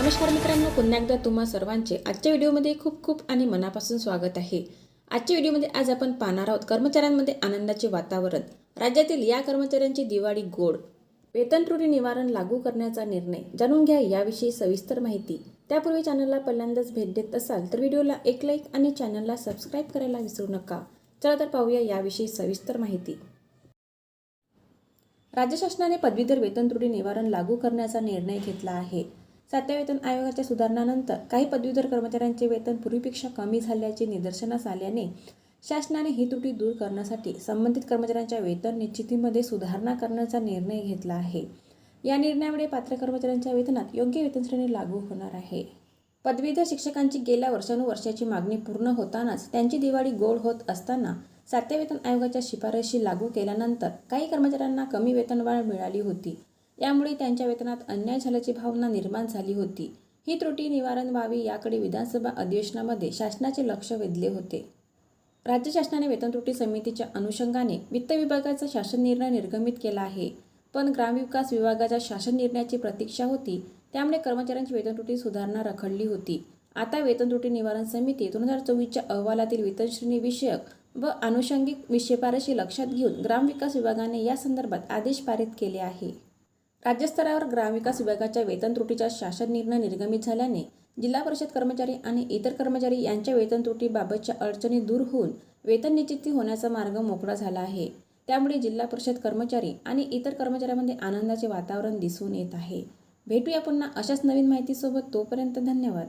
नमस्कार मित्रांनो पुन्हा एकदा तुम्हा सर्वांचे आजच्या व्हिडिओमध्ये खूप खूप आणि मनापासून स्वागत आहे. आजच्या व्हिडिओमध्ये आज आपण पाहणार आहोत कर्मचाऱ्यांमध्ये आनंदाचे वातावरण. राज्यातील या कर्मचाऱ्यांची दिवाळी गोड. वेतन त्रुटी निवारण लागू करण्याचा निर्णय. जाणून घ्या याविषयी सविस्तर माहिती. त्यापूर्वी चॅनलला पहिल्यांदाच भेट देत असाल तर व्हिडिओला एक लाईक आणि चॅनलला सबस्क्राईब करायला विसरू नका. चला तर पाहूया याविषयी सविस्तर माहिती. राज्य शासनाने पदवीधर वेतन त्रुटी निवारण लागू करण्याचा निर्णय घेतला आहे. सातव्या वेतन आयोगाच्या सुधारणानंतर काही पदवीधर कर्मचाऱ्यांचे वेतन पूर्वीपेक्षा कमी झाल्याचे निदर्शनास आल्याने शासनाने ही त्रुटी दूर करण्यासाठी संबंधित कर्मचाऱ्यांच्या वेतन निश्चितीमध्ये सुधारणा करण्याचा निर्णय घेतला आहे. या निर्णयामुळे पात्र कर्मचाऱ्यांच्या वेतनात योग्य वेतन श्रेणी लागू होणार आहे. पदवीधर शिक्षकांची गेल्या वर्षानुवर्षाची मागणी पूर्ण होतानाच त्यांची दिवाळी गोड होत असताना सातव्या वेतन आयोगाच्या शिफारशी लागू केल्यानंतर काही कर्मचाऱ्यांना कमी वेतनवाढ मिळाली होती. यामुळे त्यांच्या वेतनात अन्याय झाल्याची भावना निर्माण झाली होती. ही त्रुटी निवारण व्हावी याकडे विधानसभा अधिवेशनामध्ये शासनाचे लक्ष वेधले होते. राज्य शासनाने वेतन त्रुटी समितीच्या अनुषंगाने वित्त विभागाचा शासन निर्णय निर्गमित केला आहे. पण ग्रामविकास विभागाच्या शासन निर्णयाची प्रतीक्षा होती. त्यामुळे कर्मचाऱ्यांची वेतन त्रुटी सुधारणा रखडली होती. आता वेतन त्रुटी निवारण समिती दोन हजार चोवीसच्या अहवालातील वेतनश्रेणी विषयक व आनुषंगिक शिफारशी लक्षात घेऊन ग्रामविकास विभागाने या संदर्भात आदेश पारित केले आहे. राज्यस्तरावर ग्रामविकास विभागाच्या वेतन त्रुटीचा शासन निर्णय निर्गमित झाल्याने जिल्हा परिषद कर्मचारी आणि इतर कर्मचारी यांच्या वेतन त्रुटीबाबतच्या अडचणी दूर होऊन वेतन निश्चिती होण्याचा मार्ग मोकळा झाला आहे. त्यामुळे जिल्हा परिषद कर्मचारी आणि इतर कर्मचाऱ्यांमध्ये आनंदाचे वातावरण दिसून येत आहे. भेटूया पुन्हा अशाच नवीन माहितीसोबत तोपर्यंत धन्यवाद.